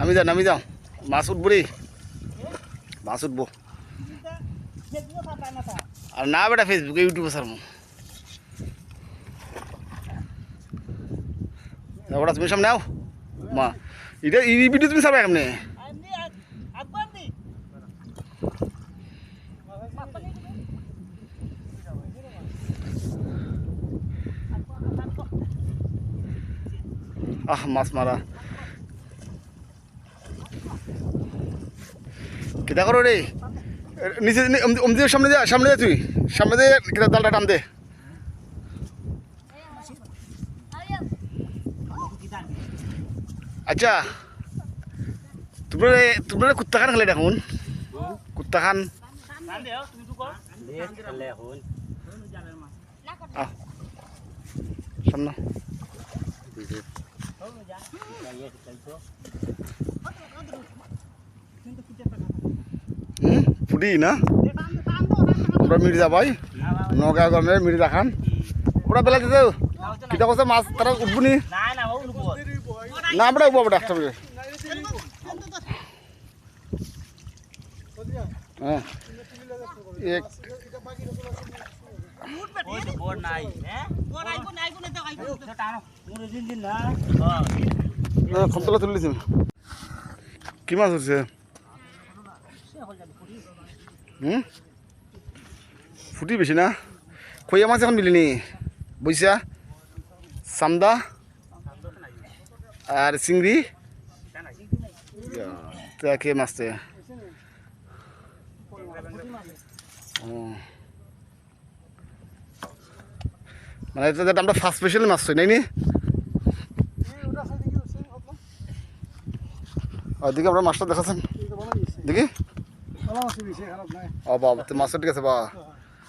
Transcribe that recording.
নামি যাও নামি যাও মাছ উঠবো রে মাছ উঠবো আর না বেটা ফেসবুকে ইউটিউবে সারমু ওটা তুমি সামনে আও মা এটা এই ভিডিও তুমি সারবে কেমনে আহ মাছ মারা কিতা করো রে? নিচে নি- সামনে যা সামনে যা তুই। সামনে দে কিতা জালটা টান দে। আচ্ছা তোমরা তোমরা কুত্তা খান খেলে দেখুন কুত্তা খান সামনে ফুটি না? ওরা মির্জা ভাই নগা গমের মির্জা খান ওরা বেলা দিতে কিতা কথা মাছ তারা উঠবনি না? আমরা উঠবো একটা হ্যাঁ। এক তুলিছি কি মাছ হচ্ছে ফুটি বেশি না? খৈয়া মাছ এখন মিলিনি বুঝছা চান্দা আর চিংড়ি। কে মাছতে মানে এটা যেটা আমরা ফার্স্ট স্পেশাল মাছ পাই নাই নি ওদিকে আমরা মাছটা দেখাচ্ছেন দেখি। ও বাবা তো মাছটা ঠিক আছে বা